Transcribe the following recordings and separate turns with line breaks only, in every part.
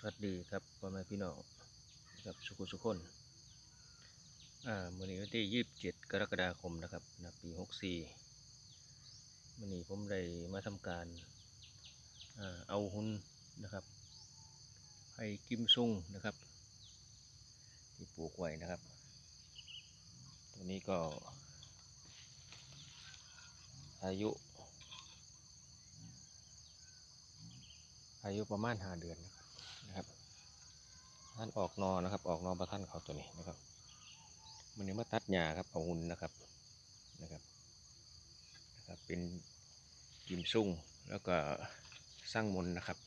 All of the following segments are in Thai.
สวัสดีครับพ่อแม่พี่น้องครับสุขุสุขคนอ่ามื่อนี้วันที่ยี่สิบเจ็ดกรกฎาคมนะครับนะปีหกสี่มื่อนี้ผมได้มาทำการอ่าเอาหุ่นนะครับให้กิมซุงนะครับ ที่ปลูกไว้นะครับ ตัวนี้ก็ อายุ อายุประมาณห้าเดือนนะครับ นะครับท่านออกนอนะครับ ออกนอประท่านเขาตัวนี้นะครับมันนี้มาตัดหญ้าครับเอาหุ่นนะครับนะครับนะครับ เป็นกิมซุ่งแล้วก็สร้างมนนะครับ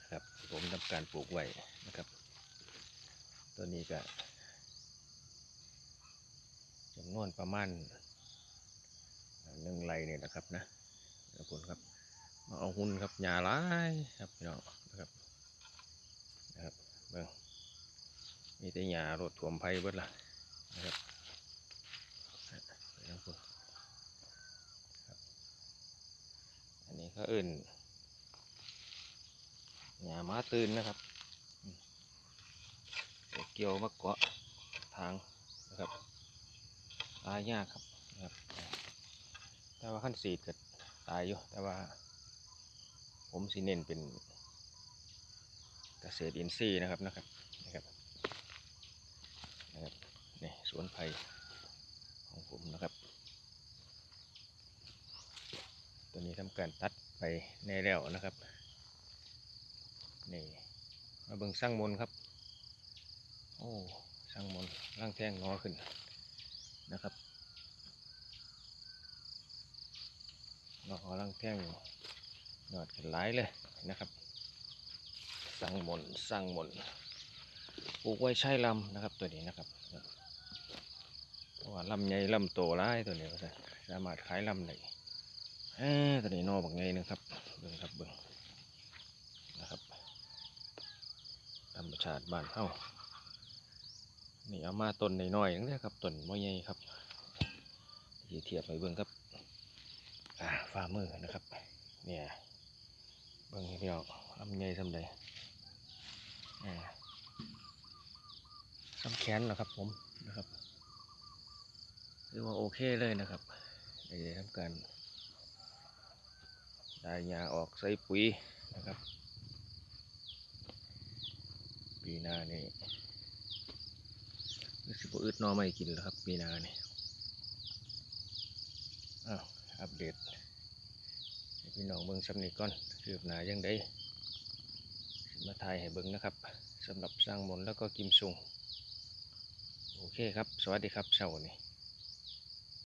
นะครับผมทำการปลูกไว้นะครับ ตัวนี้ก็จำนวนประมาณหนึ่งไรเนี่ยนะครับนะขอบคุณครับมาเอาหุ่นครับหญ้าหลายครับพี่น้องนะครับนะครับ เบิ่งมีแต่หญ้ารถถ่วมไผ่เบิดละนะครับไปทางอันนี้เขาเอื่นหญ้าม้าตื่นนะครับเกี่ยวมาเกาะทางนะครับตายยากครับนะครับแต่ว่าขั้นสีดก็ตายอยู่แต่ว่า ผมสิเน้นเป็น เกษตรอินทรีย์นะครับนะครับนะครับนะครับนี่สวนไผ่ของผมนะครับ ตัวนี้ทำการตัดไปในแล้วนะครับนี่มาเบิ่งสร้างมนครับ โอ้สร้างมนร่างแท่งงอขึ้นนะครับงอร่างแท่งยอดกันหลายเลยนะครับ สั่งหมนสั่งหมนปลูกไว้ใช้ลำนะครับตัวนี้นะครับว่าลำใหญ่ลำโตร้ายตัวนี้ก็สามารถขายลำได้เออตัวนี้นอบักไงนะครับเบิ่งครับเบิ่งนะครับธรรมชาติบ้านเฮานี่เอามาต้นน้อยๆนั่นแหละครับต้นมอใหญ่ครับที่เทียบไปเบิ่งครับอ่าฝ่ามือนะครับ เนี่ยเบิ่งให้พี่น้องลำไยสำใด อ่าสำแขนนะครับผมนะครับเรียกว่าโอเคเลยนะครับได้ทำการได้ยาออกใส่ปุ๋ยนะครับ ปีหน้านี่รู้สึกว่าอึดนอไม่กินแล้วครับ ปีหน้านี่อ้าวอัปเดตให้พี่น้องเบิ่งสำนีก่อนคืบหน้ายังได้ มาถ่ายให้เบิ้งนะครับสำหรับสร้างมนแล้วก็กิมซุงโอเคครับ สวัสดีครับเช้านี้